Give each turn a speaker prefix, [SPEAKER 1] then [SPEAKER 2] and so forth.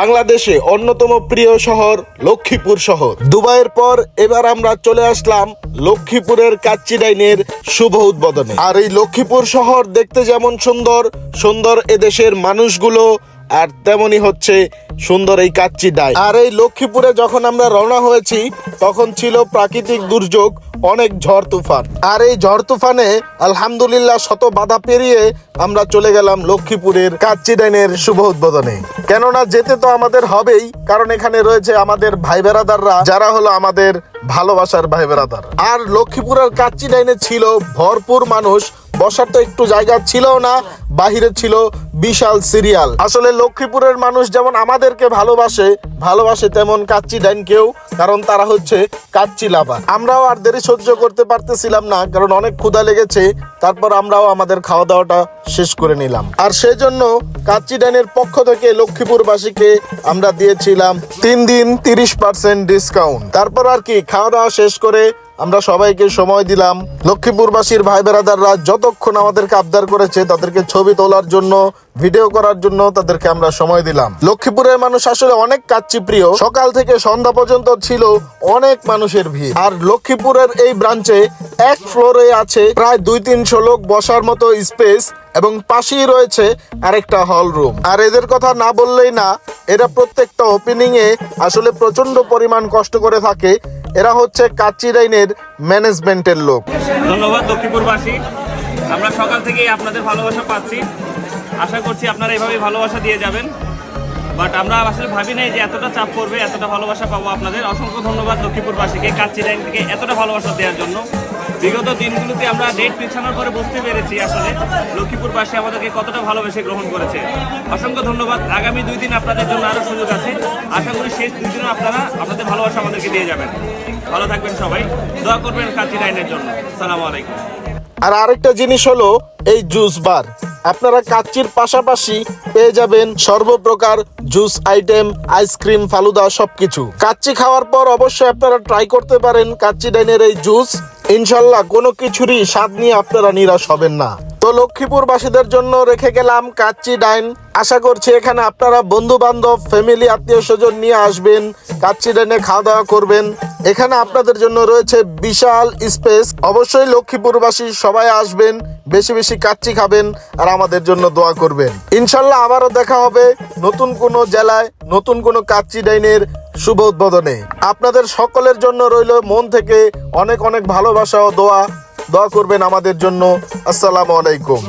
[SPEAKER 1] বাংলাদেশে অন্যতম প্রিয় শহর লক্ষ্মীপুর শহর। দুবাইয়ের পর এবার আমরা চলে আসলাম লক্ষ্মীপুরের কাচ্চি ডাইনের শুভ উদ্বোধনে। আর এই লক্ষ্মীপুর শহর দেখতে যেমন সুন্দর সুন্দর এদেশের মানুষগুলো আর তেমনি হচ্ছে সুন্দর এই কাচ্চি ডাই। আর এই লক্ষ্মীপুরে যখন আমরা রওনা হয়েছি, তখন ছিল প্রাকৃতিক দুর্যোগ, অনেক ঝড় তুফান। আর এই ঝড় তুফানে আলহামদুলিল্লাহ শত বাধা পেরিয়ে আমরা চলে গেলাম লক্ষ্মীপুরের কাচ্চি ডাইনের শুভ উদ্বোধনে। কেননা যেতে তো আমাদের হবেই, কারণ এখানে রয়েছে আমাদের ভাই বেরাদাররা, যারা হলো আমাদের ভালোবাসার ভাই বেরাদার। আর লক্ষ্মীপুরের কাচ্চি ডাইনে ছিল ভরপুর মানুষ, বসার তো একটু জায়গা ছিল না বাহিরে ছিল বিশাল সিরিয়াল। আসলে লক্ষ্মীপুরের মানুষ যেমন আমাদেরকে ভালোবাসে ভালোবাসে তেমন কাচ্চি ডাইনকেও, কারণ তারা হচ্ছে কাচ্চি লাভা আমরাও আর দেরি সহ্য করতে পারতেছিলাম না, কারণ অনেক ক্ষুধা লেগেছে, তারপর আমরাও আমাদের খাওয়া দাওয়াটা শেষ করে নিলাম। আর সেই জন্য কাচ্চি ডাইনের পক্ষ থেকে লক্ষ্মীপুরবাসীকে আমরা দিয়েছিলাম তিন দিন তিরিশ পার্সেন্ট ডিসকাউন্ট। তারপর আর কি খাওয়া দাওয়া শেষ করে আমরা সবাইকে সময় দিলাম। লক্ষ্মীপুরবাসীর ভাই বেরাদাররা যতক্ষণ আমাদেরকে আবদার করেছে, তাদেরকে ছবি তোলার জন্য ভিডিও করার জন্য তাদেরকে আমরা সময় দিলাম। লক্ষ্মীপুরের মানুষ আসলে অনেক কাচ্চি প্রিয় সকাল থেকে সন্ধ্যা পর্যন্ত ছিল অনেক মানুষের ভিড়। আর লক্ষ্মীপুরের এই ব্রাঞ্চে এক ফ্লোরে আছে প্রায় দুই তিনশো লোক বসার মতো স্পেস এবং পাশেই রয়েছে আরেকটা হল রুম। আর এদের কথা না বললেই না, এরা প্রত্যেকটা ওপেনিং এ আসলে প্রচণ্ড পরিমাণ কষ্ট করে থাকে। এরা হচ্ছে কাচ্চি লাইনের ম্যানেজমেন্টের লোক।
[SPEAKER 2] ধন্যবাদ লক্ষ্মীপুরবাসী। আমরা সকাল থেকেই আপনাদের ভালোবাসা পাচ্ছি। আশা করছি আপনারা এভাবেই ভালোবাসা দিয়ে যাবেন। বাট আমরা আসলে ভাবি নাই যে এতটা চাপ পড়বে, এতটা ভালোবাসা পাবো আপনাদের। অসংখ্য ধন্যবাদ লক্ষ্মীপুরবাসীকে কাচ্চি লাইন থেকে এতটা ভালোবাসা দেওয়ার জন্য। বিগত দিনগুলোতে আমরা ডেট পিছানোর পরে বুঝতে পেরেছি আসলে লক্ষ্মীপুরবাসী আমাদেরকে কতটা ভালোবেসে গ্রহণ করেছে। অসংখ্য ধন্যবাদ। আগামী দুই দিন আপনাদের জন্য আরও সুযোগ আছে। আশা করি শেষ দুই দিনও আপনারা আপনাদের ভালোবাসা আমাদেরকে দিয়ে যাবেন। ভালো থাকবেন সবাই। দোয়া করবেন কাচ্চি লাইনের জন্য। সালামু আলাইকুম।
[SPEAKER 1] আর আরেকটা জিনিস হলো এই জুস বার। আপনারা কাচ্চির পাশাপাশি পেয়ে যাবেন সর্বপ্রকার জুস আইটেম, আইসক্রিম, ফালুদা, সবকিছু। কাচ্চি খাওয়ার পর অবশ্যই আপনারা ট্রাই করতে পারেন কাচ্চি ডাইনের এই জুস। ইনশাল্লাহ কোনো কিছুরই স্বাদ নিয়ে আপনারা নিরাশ হবেন না। তো লক্ষ্মীপুরবাসীদের জন্য রেখে গেলাম কাচ্চি ডাইন। আশা করছি এখানে আপনারা বন্ধু বান্ধব ফ্যামিলি আত্মীয় স্বজন নিয়ে আসবেন, কাচ্চি ডাইনে খাওয়া দাওয়া করবেন। এখানে আপনাদের জন্য রয়েছে বিশাল স্পেস অবশ্যই লক্ষ্মীপুরবাসী সবাই আসবেন, বেশি বেশি কাচ্চি খাবেন আর আমাদের জন্য দোয়া করবেন। ইনশাল্লাহ আবারও দেখা হবে নতুন কোনো জেলায়, নতুন কোনো কাচ্চি ডাইনের শুভ উদ্বোধনে। আপনাদের সকলের জন্য রইল মন থেকে অনেক অনেক ভালোবাসা ও দোয়া। দোয়া করবেন আমাদের জন্য। আসসালামু আলাইকুম।